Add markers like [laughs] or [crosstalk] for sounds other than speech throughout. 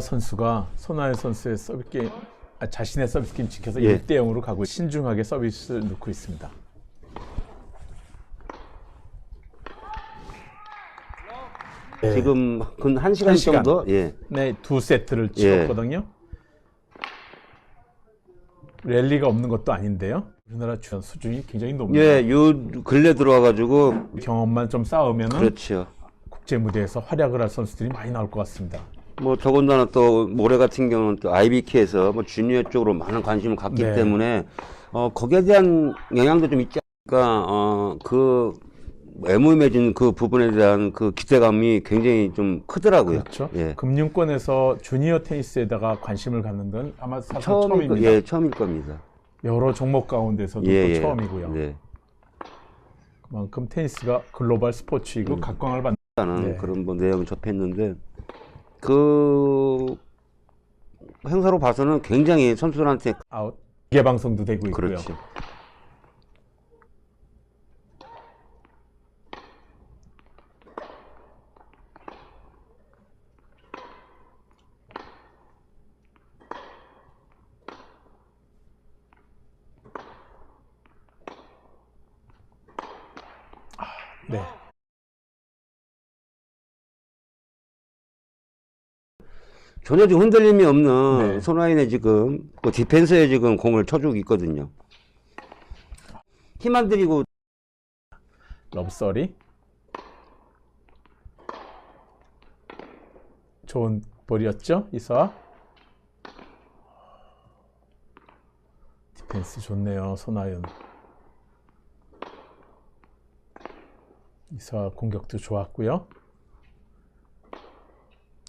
선수가 손아연 선수의 서비스 게임 아, 자신의 서비스 게임 지켜서 예. 1대 0으로 가고 신중하게 서비스를 넣고 있습니다. 네. 지금 근한 시간 한 시간. 정도 예. 네, 두 세트를 예. 치렀거든요. 랠리가 없는 것도 아닌데요. 우리나라 주연 수준이 굉장히 높네요. 예, 요 근래 들어와 가지고 경험만 좀 쌓으면은 그렇죠. 국제 무대에서 활약을 할 선수들이 많이 나올 것 같습니다. 뭐 더군다나 또 올해 같은 경우는 또 IBK에서 뭐 주니어 쪽으로 많은 관심을 갖기 네. 때문에 어 거기에 대한 영향도 좀 있지 않을까 어그 애무해진 그 부분에 대한 그 기대감이 굉장히 좀 크더라고요. 그렇죠. 예. 금융권에서 주니어 테니스에다가 관심을 갖는 건 아마 사실 처음일, 처음입니다. 예, 처음일 겁니다. 여러 종목 가운데서도 예, 또 예. 처음이고요. 네. 그만큼 테니스가 글로벌 스포츠이고 각광을 받는 네. 그런 뭐 내용을 접했는데 그 행사로 봐서는 굉장히 선수들한테 아웃 기계 방송도 되고 있고요. 그렇죠. 네. 전혀 지금 흔들림이 없는 네. 손아인의 지금 그 디펜스에 지금 공을 쳐주고 있거든요. 힘 안 들이고. 럽서리 좋은 볼이었죠? 이사 디펜스 좋네요 손아연 이사 공격도 좋았고요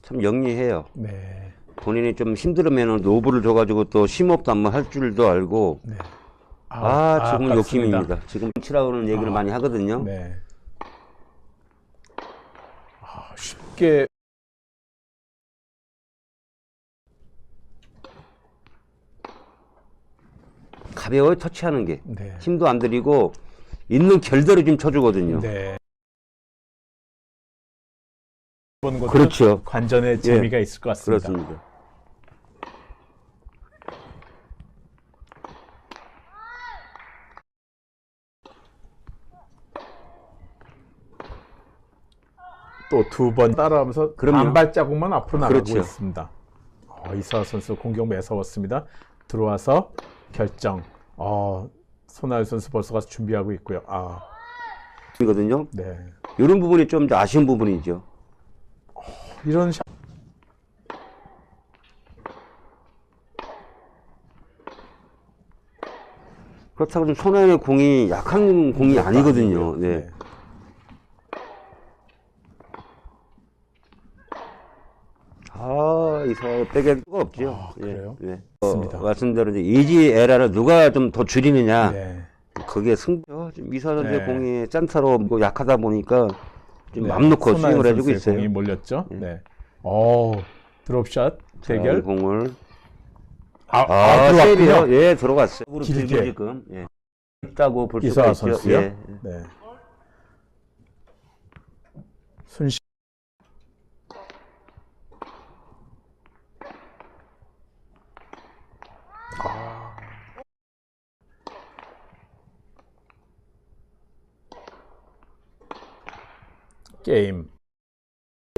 참 영리해요. 네, 본인이 좀 힘들으면 노브를 줘가지고 또 심호흡도 한번 할 줄도 알고 네. 아, 지금은 아깝습니다. 욕심입니다. 지금 치라고는 얘기를 많이 하거든요. 네. 아, 쉽게 가벼워요 터치하는 게 네. 힘도 안 들이고 있는 결대로 좀 쳐주거든요. 네. 보는 것도 그렇죠. 관전에 재미가 있을 것 같습니다. 그렇습니다. 또 두 번 따라하면서 그럼요. 한 발자국만 앞으로 나가고 그렇죠. 있습니다. 어, 이사 선수 공격 매서웠습니다. 들어와서 결정. 어, 손아유 선수 벌써 가서 준비하고 있고요. 아, 이거든요. 네. 이런 부분이 좀 아쉬운 부분이죠. 이런 샷. 그렇다고 좀 손아의 공이 약한 공이 아니거든요. 네. 아, 이사 빼길 수가 없죠. 아, 그래요? 예, 예. 맞습니다. 어, 말씀대로 이제 이지 에라를 누가 좀 더 줄이느냐. 네. 그게. 지금 이사 선수의 네. 공이 짠타로 뭐 약하다 보니까 좀 네. 맘 놓고 스윙을 해주고 있어요. 공이 몰렸죠. 네. 어, 드롭샷 자, 대결. 공을 아, 아, 아, 세이비요? 들어왔군요. 예, 들어갔어요. 길게. 길게 지금. 예. 있다고 볼 수가 있죠. 선수요. 예. 네. 순식. 게임.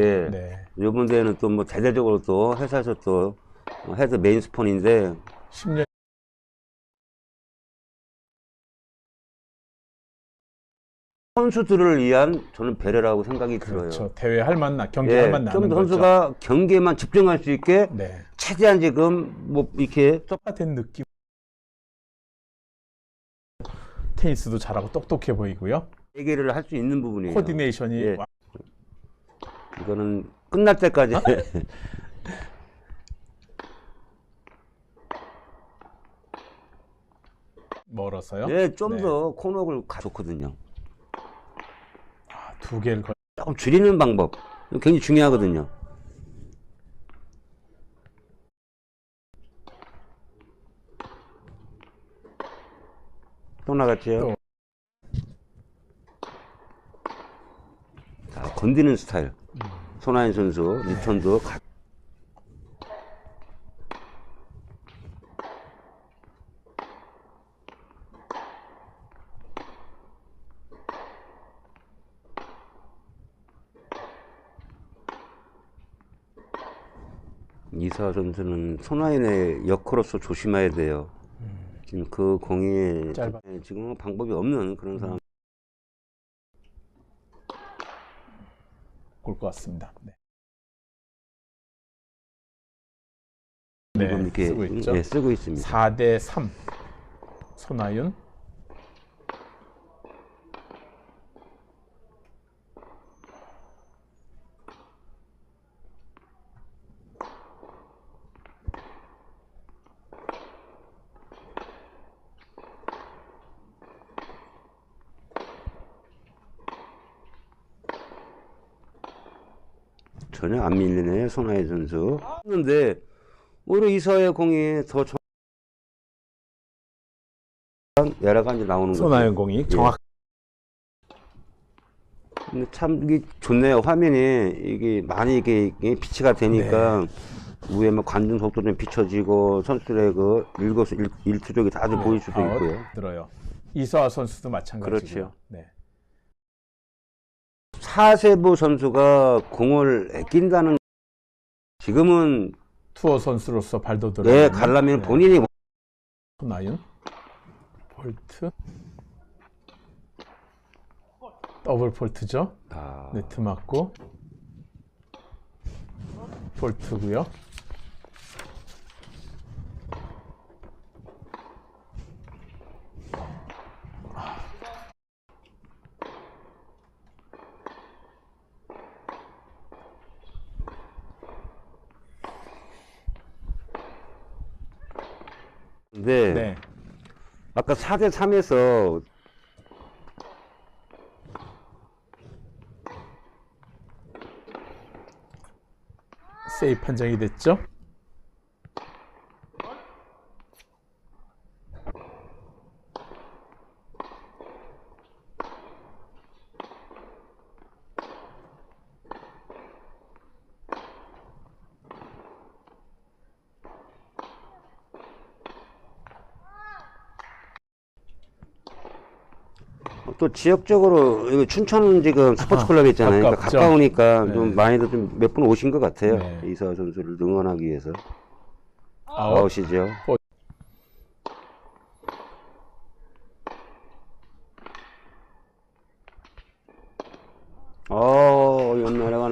예. 네. 요번 대회는 또 뭐 대대적으로 또 회사에서 또 헤드 메인 스폰인데 10년 선수들을 위한 저는 배려라고 생각이 그렇죠. 들어요. 대회 할 만나 경기 예, 할 만나는 좀 거죠. 선수가 경기에만 집중할 수 있게 네. 최대한 지금 뭐 이렇게 똑같은 느낌. 테니스도 잘하고 똑똑해 보이고요. 얘기를 할 수 있는 부분이에요. 코디네이션이 예. 와- 이거는 끝날 때까지 [laughs] 멀어서요. 예, 좀 네. 더 코너를 가좋거든요. 아, 두 개를 걸. 조금 줄이는 방법 굉장히 중요하거든요. 또 나갔지요? 또. 자, 건드는 스타일. 토나인 선수 네. 리턴도 가... 이사 선수는 손아인의 역할로서 조심해야 돼요. 음. 지금 그 공이 짧아. 지금 방법이 없는 그런 음. 상황. 올것 같습니다. 네. 네, 이렇게 쓰고 있죠. 예, 쓰고 있습니다. 4대 3. 손아윤. 전혀 안 밀리네요, 손아인 선수. 그런데 오히려 이사의 공이 더 정... 에러가 이제 나오는 거죠. 손아윤 공이 정확. 근데 참 이게 좋네요. 화면이 이게 많이 이게, 이게 비치가 되니까 위에 뭐 관중 속도 좀 비춰지고 선수들의 그 일거수 일, 일투족이 다좀 보일 수도 아웃 있고요. 들어요. 이서아 선수도 마찬가지고요. 그렇죠. 네. 사세부 선수가 공을 아낀다는 지금은 투어 선수로서 발도 들어. 예, 갈라면 본인이 손아윤. 볼트. 더블 폴트죠. 아, 네트 맞고. 볼트고요. 근데 네. 아까 4대 3에서 세이프 판정이 됐죠. 또 지역적으로 춘천 지금 스포츠 클럽 있잖아요. 그러니까 가깝죠. 가까우니까 네. 좀 많이들 좀 몇 분 오신 것 같아요. 네. 이사 선수를 응원하기 위해서 아웃. 아웃이죠. 어, 연나라가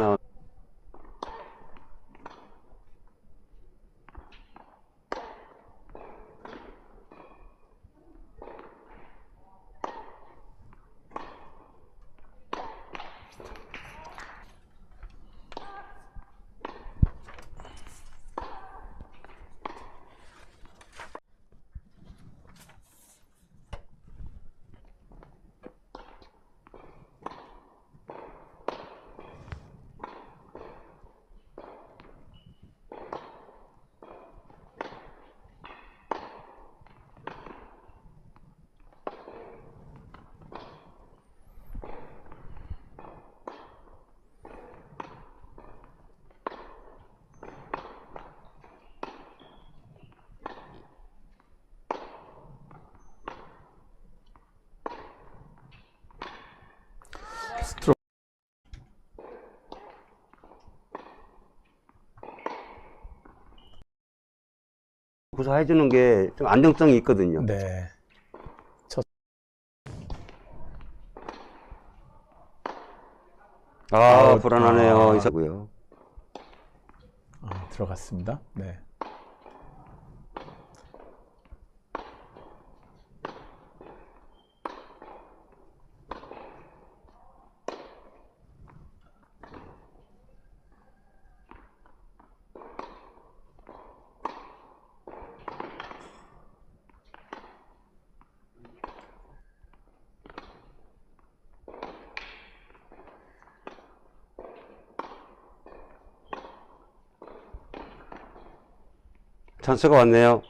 구사해 주는 게 좀 안정성이 있거든요. 네. 아, 아웃. 불안하네요. 아. 이사고요. 아, 들어갔습니다. 네. 찬스가 왔네요.